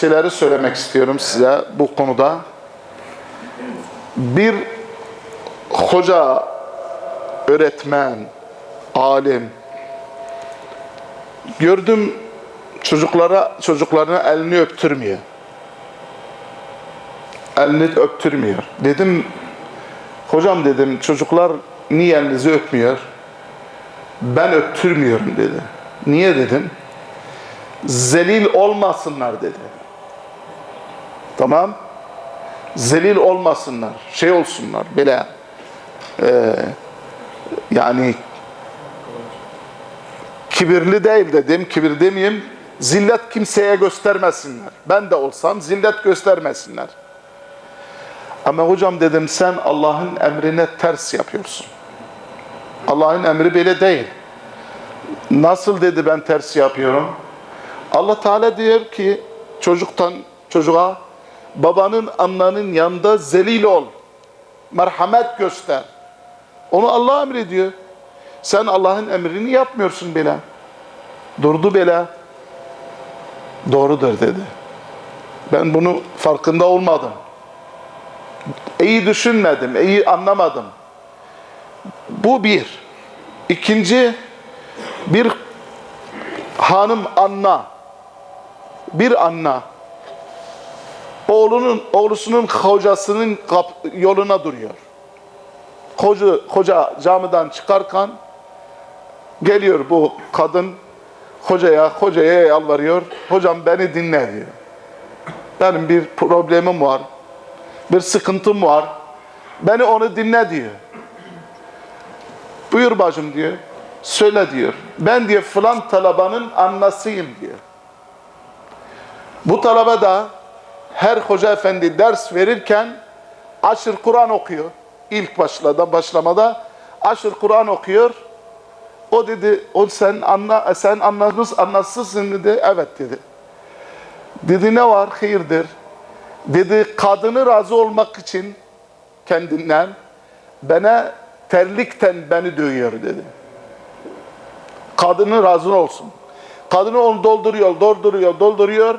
şeyleri söylemek istiyorum size bu konuda. Bir hoca, öğretmen, alim gördüm çocuklara çocuklarına elini öptürmüyor. Elini öptürmüyor. Dedim hocam dedim çocuklar niye elinizi öpmüyor? Ben öptürmüyorum dedi. Niye dedim? Zelil olmasınlar dedi. Tamam? Zelil olmasınlar. Şey olsunlar. Böyle e, yani kibirli değil dedim. Kibir demeyeyim. Zillet kimseye göstermesinler. Ben de olsam zillet göstermesinler. Ama hocam dedim sen Allah'ın emrine ters yapıyorsun. Allah'ın emri böyle değil. Nasıl dedi ben ters yapıyorum? Allah Teala diyor ki çocuktan çocuğa babanın annenin yanında zelil ol. Merhamet göster. Onu Allah emrediyor. Sen Allah'ın emrini yapmıyorsun bile. Durdu bile. Doğrudur dedi. Ben bunu farkında olmadım. İyi düşünmedim, iyi anlamadım. Bu bir. İkinci, bir hanım anna, bir anna, oğlunun, oğlusunun hocasının yoluna duruyor. Hoca, hoca camiden çıkarken geliyor bu kadın hocaya, hocaya yalvarıyor. Hocam beni dinle diyor. Benim bir problemim var. Bir sıkıntım var. Beni onu dinle diyor. Buyur bacım diyor. Söyle diyor. Ben diyor filan talabanın annasıyım diyor. Bu talaba da her hoca efendi ders verirken aşır Kur'an okuyor. İlk başlada başlamada aşır Kur'an okuyor. O dedi, o sen anla, sen anlasız, anlasızsın dedi. Evet dedi. Dedi ne var? Hayırdır. Dedi kadını razı olmak için kendinden bana terlikten beni dövüyor dedi. Kadını razı olsun. Kadını onu dolduruyor, dolduruyor, dolduruyor.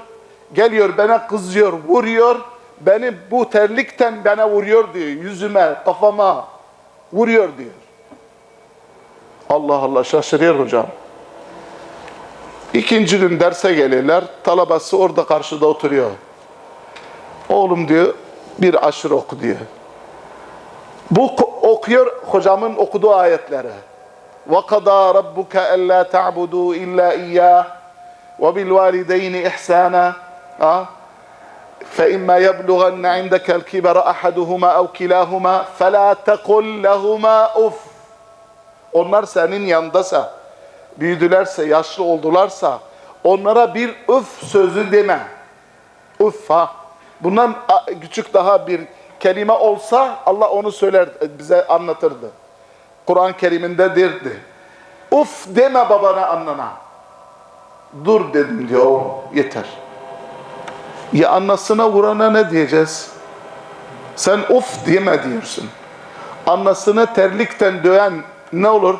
Geliyor bana kızıyor, vuruyor. Beni bu terlikten bana vuruyor diyor. Yüzüme, kafama vuruyor diyor. Allah Allah şaşırıyor hocam. İkinci gün derse gelirler. Talabası orada karşıda oturuyor. Oğlum diyor bir aşırı oku diyor. Bu ko- okuyor hocamın okuduğu ayetleri. وَقَضَى رَبُّكَ أَلَّا تَعْبُدُوا إِلَّا إِيَّاهِ وَبِالْوَالِدَيْنِ إِحْسَانًا Ha? فَإِمَّا يَبْلُغَنَّ عِنْدَكَ الْكِبَرَ أَحَدُهُمَا أَوْ كِلَاهُمَا فَلَا تَقُلْ لَهُمَا اُفْ Onlar senin yanındasa, büyüdülerse, yaşlı oldularsa onlara bir üf sözü deme. Üf ha. Bundan a- küçük daha bir kelime olsa Allah onu söyler, bize anlatırdı. Kur'an-ı Kerim'inde derdi. Uf deme babana annana. Dur dedim diyor o yeter. Ya annasına vurana ne diyeceğiz? Sen uf diyeme diyorsun. Annasını terlikten döven ne olur?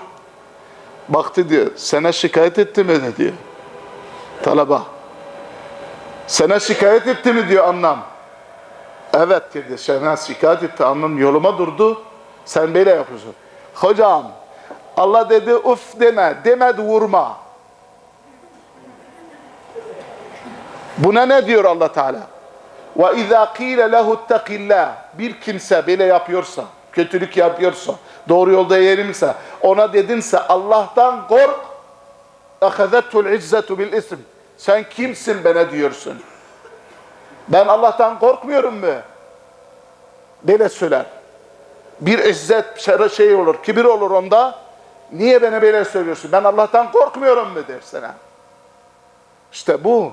Baktı diyor. Sana şikayet etti mi de diyor. Talaba. Sana şikayet etti mi diyor annem. Evet dedi. Sana şikayet etti. Annem yoluma durdu. Sen böyle yapıyorsun. Hocam Allah dedi uf deme. Demedi vurma. Buna ne diyor Allah Teala? Ve izâ qîle lehu ittakillâh. Bir kimse böyle yapıyorsa, kötülük yapıyorsa, doğru yolda yerimse, ona dedinse Allah'tan kork. Ahazettul izzetu bil ism. Sen kimsin bana diyorsun. Ben Allah'tan korkmuyorum mu? Böyle söyler. Bir izzet şey olur, kibir olur onda. Niye bana böyle söylüyorsun? Ben Allah'tan korkmuyorum mu der sana. İşte bu.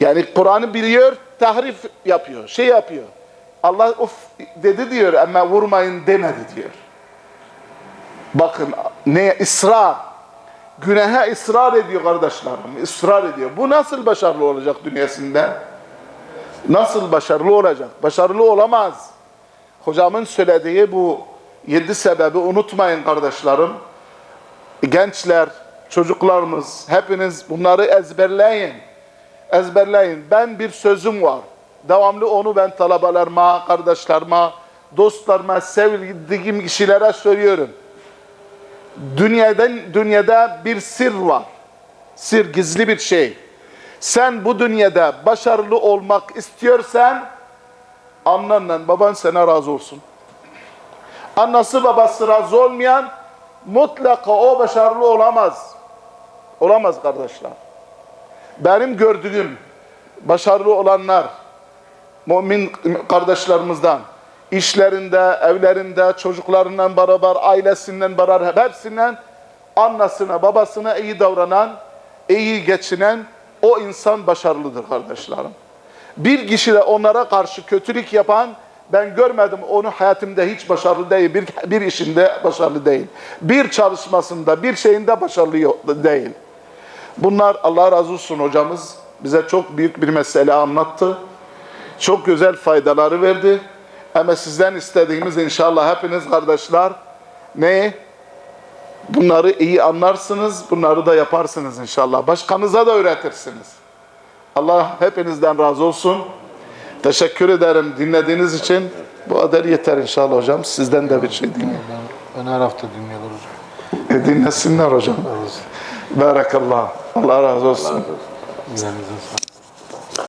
Yani Kur'an'ı biliyor, tahrif yapıyor, şey yapıyor. Allah of dedi diyor ama vurmayın demedi diyor. Bakın ne ısrar. Günaha ısrar ediyor kardeşlerim. ısrar ediyor. Bu nasıl başarılı olacak dünyasında? Nasıl başarılı olacak? Başarılı olamaz. Hocamın söylediği bu yedi sebebi unutmayın kardeşlerim. Gençler, çocuklarımız hepiniz bunları ezberleyin. Ezberleyin. Ben bir sözüm var. Devamlı onu ben talabalarıma, kardeşlerime, dostlarıma, sevdiğim kişilere söylüyorum. Dünyadan, dünyada bir sır var. Sır gizli bir şey. Sen bu dünyada başarılı olmak istiyorsan annenle baban sana razı olsun. Annesi babası razı olmayan mutlaka o başarılı olamaz. Olamaz kardeşler. Benim gördüğüm başarılı olanlar mümin kardeşlerimizden işlerinde, evlerinde, çocuklarından beraber, ailesinden beraber hepsinden annesine, babasına iyi davranan, iyi geçinen o insan başarılıdır kardeşlerim. Bir kişi de onlara karşı kötülük yapan ben görmedim onu hayatımda hiç başarılı değil. Bir, bir işinde başarılı değil. Bir çalışmasında, bir şeyinde başarılı değil. Bunlar Allah razı olsun hocamız bize çok büyük bir mesele anlattı. Çok güzel faydaları verdi. Ama sizden istediğimiz inşallah hepiniz kardeşler ne? Bunları iyi anlarsınız, bunları da yaparsınız inşallah. Başkanıza da öğretirsiniz. Allah hepinizden razı olsun. Teşekkür ederim dinlediğiniz için. Bu kadar yeter inşallah hocam. Sizden de bir şey dinleyin. Ben, ben her hafta dinliyorlar hocam. E, dinlesinler hocam. Razı olsun. Allah razı olsun.